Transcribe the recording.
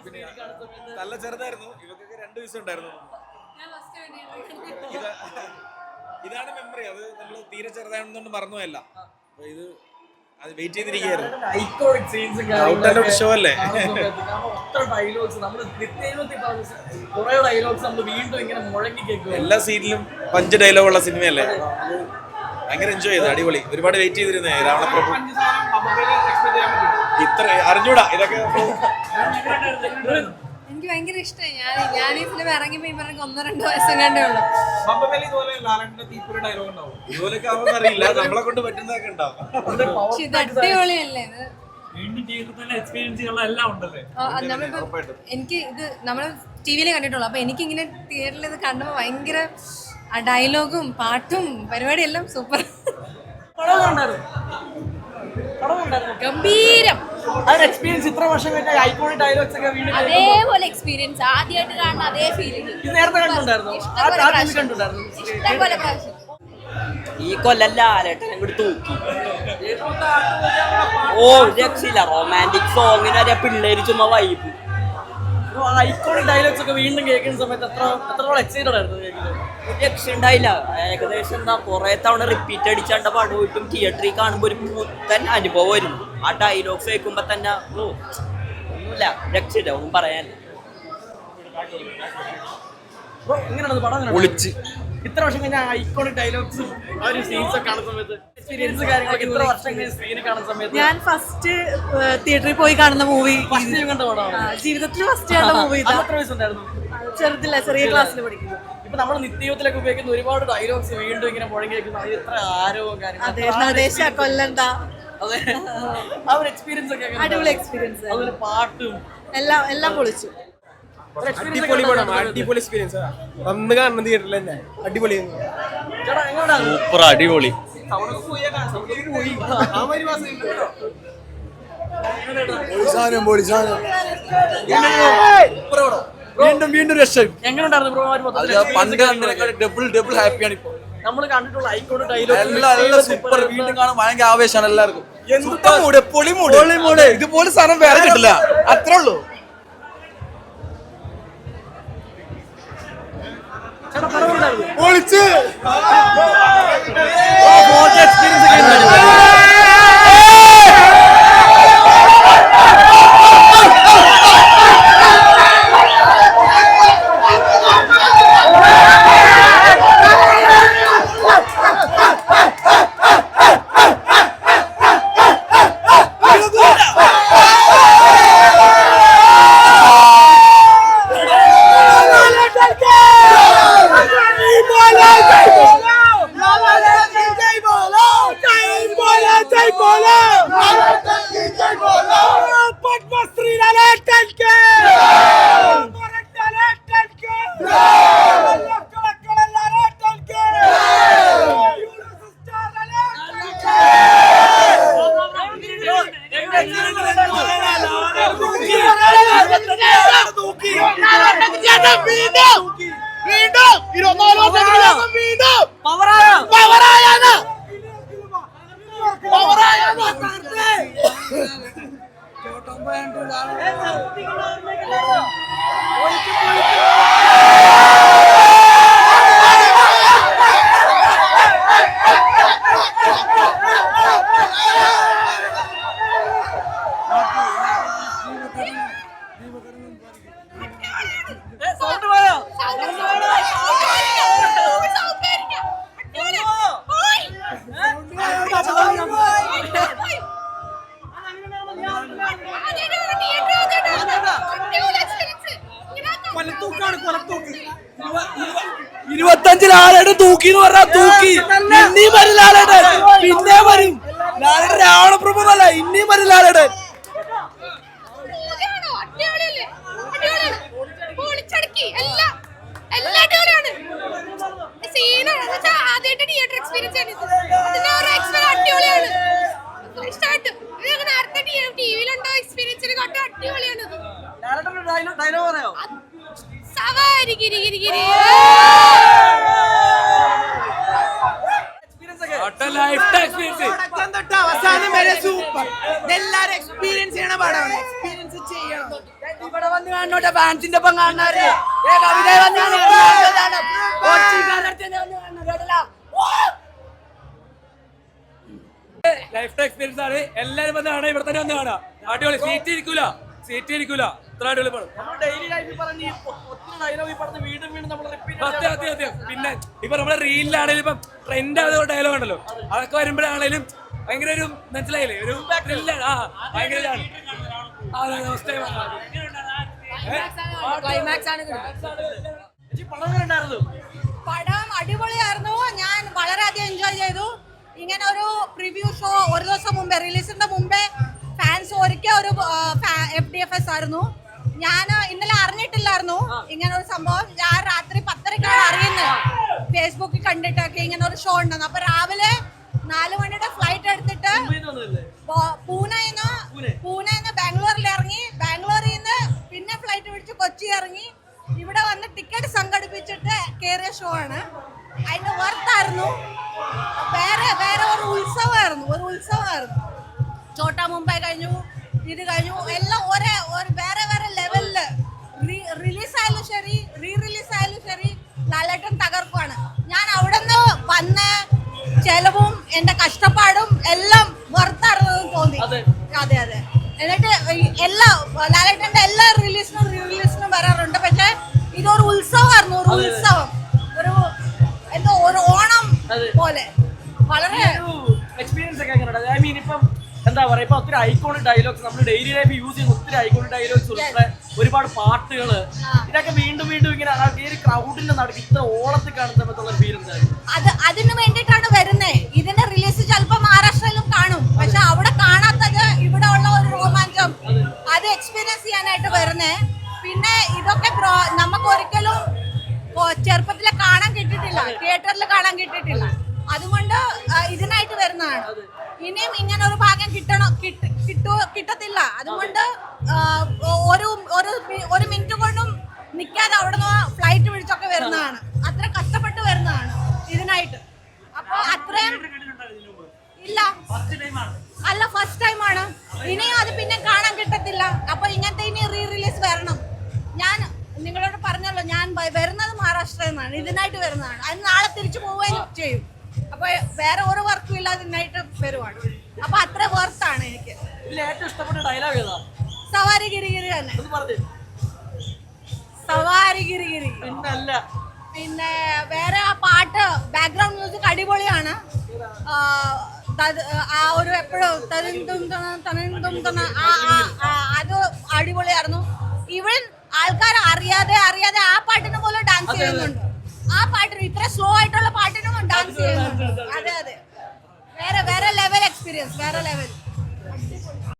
അല്ലേ? നല്ല ചെറുതായിരുന്നു. ഇവക്കൊക്കെ രണ്ട് ദിവസം ഉണ്ടായിരുന്നു. ഞാൻ ഫസ്റ്റ് വേണ്ടിയിട്ട് ഇതാണ് മെമ്മറി അത് നമ്മൾ തീരെ ചെറുതാണെന്നുകൊണ്ട് മറന്നുമല്ല അപ്പൊ ഇത് അത് വെയിറ്റ് ചെയ്തിരിക്കുകയായിരുന്നു. ഷോ അല്ലേ? ഡയലോഗ്സ് നമ്മൾ കുറെ ഡയലോഗ്സ് നമ്മൾ വീണ്ടും ഇങ്ങനെ മുഴങ്ങി കേൾക്കും എല്ലാ സീനിലും പഞ്ച് ഡയലോഗുള്ള സിനിമയല്ലേ ഭയങ്കര എൻജോയ് ചെയ്തു. അടിപൊളി. ഒരുപാട് വെയിറ്റ് ചെയ്തിരുന്നേ രാവണപ്രഭു. ഇത്ര അറിഞ്ഞൂടാ ഇതൊക്കെ എനിക്ക് ഭയങ്കര ഇഷ്ടമായി ഞാൻ ഞാൻ ഈ ഫിലിം ഇറങ്ങിയപ്പോ ഈ പറഞ്ഞ ഒന്നോ രണ്ടോ വയസ്സം കണ്ടേ ഉള്ളൂ. ഇതുപോലൊക്കെ ആവുമെന്ന് അറിയില്ല. നമ്മളെ കൊണ്ട് പറ്റുന്നതൊക്കെ ഉണ്ടാവും. പക്ഷെ ഇത് അടിപൊളിയല്ലേ ഇത്? നമ്മളിപ്പോ എനിക്ക് ഇത് നമ്മൾ ടി വിയിൽ കണ്ടിട്ടുള്ളൂ. അപ്പൊ എനിക്കിങ്ങനെ തിയേറ്ററിൽ ഇത് കണ്ടപ്പോ ഭയങ്കര ആ ഡയലോഗും പാട്ടും പരിപാടിയെല്ലാം സൂപ്പർ. ഗംഭീരം. എക്സ്പീരിയൻസ് ഇത്ര വർഷം ഐക്കോണിക് ഡയലോഗ്സ് ഒക്കെ അതേപോലെ എക്സ്പീരിയൻസ് ആദ്യമായിട്ട് കാണുന്ന അതേ ഫീലിംഗ് നേരത്തെ കണ്ടിട്ടുണ്ടായിരുന്നു. ഇഷ്ടംപോലെ പ്രാവശ്യം. ഈ കൊല്ലം ലാലേട്ടൻ അങ്ങോട്ട് തൂക്കി. ഓ രക്ഷയില്ല. റൊമാന്റിക് സോങ്ങിന് വരെ പിള്ളേര് ചുമ്മാ വൈബ് ഐക്കോണിക് ഡയലോഗ്സ് ഒക്കെ വീണ്ടും കേൾക്കുന്ന സമയത്ത് എത്ര എത്രത്തോളം എക്സൈറ്റഡ് ആയിരുന്നു ഒരു രക്ഷ ഉണ്ടായില്ല. ഏകദേശം എന്താ കുറെ തവണ റിപ്പീറ്റ് അടിച്ചാണ്ട പാട് പോയിട്ടും തിയേറ്ററിൽ കാണുമ്പോൾ ഒരു പുത്തൻ അനുഭവമായിരുന്നു ആ ഡയലോഗ്സ് കേൾക്കുമ്പോ തന്നെ ഓ ഒന്നുമില്ല രക്ഷയില്ല ഒന്നും പറയാനില്ല. എങ്ങനെയാണ് പടം എങ്ങനെയാണ്? ഒളിച്ച്. ഇത്ര വർഷം കഴിഞ്ഞ ഐക്കോണിക് ഡയലോഗ്സ് ആ ഒരു സീൻസ് ഒക്കെ കാണുന്ന സമയത്ത് എക്സ്പീരിയൻസ് കാര്യങ്ങളൊക്കെ ഇത്ര വർഷം കഴിഞ്ഞ സ്ക്രീനിൽ കാണുന്ന സമയത്ത്. ഞാൻ ഫസ്റ്റ് തിയേറ്ററിൽ പോയി കാണുന്ന മൂവി ഫസ്റ്റ് കണ്ട പടമാണ്. ജീവിതത്തിൽ ഫസ്റ്റ് കാണുന്ന മൂവി അന്ന് എത്ര വയസ്സുണ്ടായിരുന്നു? ചെറുതില്ല ചെറിയ ക്ലാസ്സിൽ പഠിക്കുന്നു. ഇപ്പൊ നമ്മൾ നിത്യജീവിതത്തിലൊക്കെ ഉപയോഗിക്കുന്ന ഒരുപാട് ഡയലോഗ്സ് വീണ്ടും ഇങ്ങനെ അത് എത്ര കാര്യങ്ങൾ കൊല്ലണ്ട അതെ. ആ ഒരു എക്സ്പീരിയൻസ് ഒക്കെ അടിപൊളി എക്സ്പീരിയൻസ് അതുപോലെ പാട്ടും. എല്ലാം എല്ലാം പൊളിച്ചു. അടിപൊളി പടം. അടിപൊളി എക്സ്പീരിയൻസ് അന്ന് കാണുന്ന തിയേറ്ററിൽ തന്നെ. അടിപൊളി. സൂപ്പർ അടിപൊളി. വീണ്ടും വീണ്ടും രക്ഷം പണ്ട് കണ്ടതിനേക്കാൾ ഡബിൾ ഡബിൾ ഹാപ്പിയാണ് ഇപ്പൊ. നമ്മൾ കണ്ടിട്ടുള്ള ഡയലോഗ് സൂപ്പർ വീണ്ടും കാണാൻ ഭയങ്കര ആവേശമാണ് എല്ലാവർക്കും. എന്താ മൂട്? പൊളി മൂട്. പൊളി മൂട്. ഇതുപോലെ സാധനം വേറെ കിട്ടില്ല. അത്രേ ഉള്ളൂ. പൊളിച്ച്. എക്സ്പീരിയൻസ് ഒക്കെ ഇരുപത്തഞ്ച് ലാലേട്ട് തൂക്കി. എന്ന് പറഞ്ഞാൽ തൂക്കി ഇനിയും വരും ലാലേട്ട് പിന്നെ വരും. ലാലേട്ട് രാവണപ്രഭു എന്നല്ല ഇനിയും വരും അടിപൊളിയാണ്. dialogue- dialogue പറയാമോ? സവാരി ഗിരി ഗിരി ഗിരി. അവസാനം വരെ സൂപ്പർ എല്ലാരും എക്സ്പീരിയൻസ് ചെയ്യണ പടമാണ്. എക്സ്പീരിയൻസ് ചെയ്യണം. ഇവിടെ വന്ന് കാണോട്ടെ ഫാൻസിന്റെ ഒപ്പം കാണാറ് ഏ, കവിത വന്ന് ലൈഫ് എക്സ്പീരിയൻസ് ആണ്. എല്ലാരും വന്ന് കാണാം ഇവിടെ തന്നെ വന്ന് കാണാം. അടിപൊളി. സീറ്റ് ഇരിക്കൂല. സീറ്റ് ഇരിക്കൂല. ഇത്ര അടിപൊളി പടം. നമ്മൾ ഡെയിലി ലൈഫിൽ പറഞ്ഞ ഒത്തിരി ഡയലോഗ് ഈ പടത്ത് വീണ്ടും വീണ്ടും നമ്മൾ റിപ്പീറ്റ് സത്യം സത്യം സത്യം. പിന്നെ ഇപ്പൊ നമ്മുടെ റീലിലാണെങ്കിലും ഇപ്പം ട്രെൻഡ് ആവുന്ന ഡയലോഗ് ഉണ്ടല്ലോ. അതൊക്കെ വരുമ്പോഴാണെങ്കിലും ഭയങ്കര ഒരു മനസ്സിലായില്ലേ? ഒരു. ആ ഭയങ്കര ഇതാണ്. ആ, പടം ഉണ്ടായിരുന്നു? പടം അടിപൊളിയായിരുന്നു. ഞാൻ വളരെയധികം എൻജോയ് ചെയ്തു. ഇങ്ങനെ ഒരു പ്രിവ്യൂ ഷോ ഒരു ദിവസം മുമ്പേ റിലീസിന്റെ മുമ്പേ ഫാൻസ് ഒരുക്കിയ ഒരു എഫ് ഡി എഫ് എസ് ആയിരുന്നു. ഞാൻ ഇന്നലെ അറിഞ്ഞിട്ടില്ലായിരുന്നു ഇങ്ങനെ ഒരു സംഭവം. ഞാൻ രാത്രി പത്തരക്കാണ് അറിയുന്നത്. ഫേസ്ബുക്കിൽ കണ്ടിട്ടൊക്കെ ഇങ്ങനെ ഒരു ഷോ ഉണ്ടെന്ന്. അപ്പൊ രാവിലെ നാല് മണിയുടെ ഫ്ലൈറ്റ് എടുത്തിട്ട് പൂനെന്ന് പൂനെന്ന് ബാംഗ്ലൂരിൽ ഇറങ്ങി ബാംഗ്ലൂരിൽ നിന്ന് പിന്നെ ഫ്ലൈറ്റ് പിടിച്ച് കൊച്ചി ഇറങ്ങി ഇവിടെ വന്ന് ടിക്കറ്റ് സംഘടിപ്പിച്ചിട്ട് കയറിയ ഷോ ആണ്. അതിന്റെ വർത്തായിരുന്നു വേറെ വേറെ ഒരു ഉത്സവമായിരുന്നു. ഒരു ഉത്സവമായിരുന്നു. ചോട്ടാ മുംബൈ കഴിഞ്ഞു. ഇത് കഴിഞ്ഞു. എല്ലാം ഒരേ ഒരു വേറെ വേറെ ലെവലിൽ റിലീസ് ആയാലും ശരി റീ റിലീസ് ആയാലും ശരി ലാലേട്ടൻ തകർക്കുവാണ്. ഞാൻ അവിടെ നിന്ന് വന്ന ചെലവും എന്റെ കഷ്ടപ്പാടും എല്ലാം വെറുത്തായിരുന്നു തോന്നി. അതെ. അതെ എന്നിട്ട് എല്ലാ ലാലേട്ടന്റെ എല്ലാ റിലീസിനും റീ റിലീസിനും വരാറുണ്ട്. പക്ഷെ ഇതൊരു ഉത്സവമായിരുന്നു ഒരു ഉത്സവം. ഒരു എന്തോ ഒരു ഓണം പോലെ. വളരെ എക്സ്പീരിയൻസ് ഒക്കെ ഐ മീൻ ഇപ്പം എന്താ പറയാ ഇപ്പൊ ഒത്തിരി ഐക്കോണിക് ഡയലോഗ്സ് നമ്മൾ ഡെയിലി ലൈഫ് യൂസ് ചെയ്യുന്ന ഒത്തിരി ഐക്കോണിക് ഡയലോഗ്സ് ഉൾപ്പെടെ ഒരുപാട് പാട്ടുകൾ ഇതൊക്കെ വീണ്ടും വീണ്ടും ഇങ്ങനെ ആ ഈ ഒരു ക്രൗഡിന്റെ നടക്ക് ഇത്ര ഓളത്തിൽ കാണുന്ന സമയത്തുള്ള ഫീൽ എന്തായാലും അത് അതിനു വേണ്ടിയിട്ടാണ് വരുന്നത് ഇതിന്റെ റിലീസ് ചിലപ്പോൾ മഹാരാഷ്ട്രയിലും ഇങ്ങനെ ഒരു ഭാഗം കിട്ടണം. കിട്ട- കിട്ടു കിട്ടത്തില്ല. അതുകൊണ്ട് ഒരു ഒരു ഒരു മിനിറ്റ് കൊണ്ടും നിൽക്കാതെ നിന്ന് ഫ്ലൈറ്റ് വിളിച്ചൊക്കെ വരുന്നതാണ്. അത്ര കഷ്ടപ്പെട്ട് വരുന്നതാണ് ഇതിനായിട്ട്. അപ്പൊ അത്രയും ഇല്ല. അല്ല ഫസ്റ്റ് ടൈം ആണ്. ഇനിയും അത് പിന്നെ കാണാൻ കിട്ടത്തില്ല. അപ്പൊ ഇങ്ങനത്തെ ഇനി റീ റിലീസ് വരണം. ഞാൻ നിങ്ങളോട് പറഞ്ഞല്ലോ ഞാൻ വരുന്നത് മഹാരാഷ്ട്രയിൽ നിന്നാണ്. ഇതിനായിട്ട് വരുന്നതാണ്. അത് നാളെ തിരിച്ചു പോവുകയും ചെയ്യും. അപ്പൊ വേറെ ഒരു വർക്കും ഇല്ലാതെ ഇതിനായിട്ട് വരുവാണ്. അപ്പൊ അത്ര വർത്താണ് എനിക്ക്. ഇതിൽ ഏറ്റവും ഇഷ്ടപ്പെട്ട ഡയലോഗ് ഏതാ? സവാരി ഗിരിഗിരി തന്നെ. ഒന്ന് പറഞ്ഞു. സവാരി ഗിരിഗിരി പിന്നല്ല. പിന്നെ വേറെ ആ പാട്ട് ബാക്ക്ഗ്രൗണ്ട് മ്യൂസിക് അടിപൊളിയാണ്. ആ, ഒരു എപ്പോഴും തനിന്തും തന- തനിന്തും തന- അത് അടിപൊളിയായിരുന്നു. ഇവൻ ആൾക്കാർ അറിയാതെ അറിയാതെ ആ പാട്ടിന് പോലും ഡാൻസ് ചെയ്യുന്നുണ്ട്. ആ പാട്ടിന് ഇത്ര സ്ലോ ആയിട്ടുള്ള പാട്ടിനും ഡാൻസ് ചെയ്യുന്നുണ്ട്. അതെ അതെ. വേറെ വേറെ ലെവൽ എക്സ്പീരിയൻസ് വേറെ ലെവൽ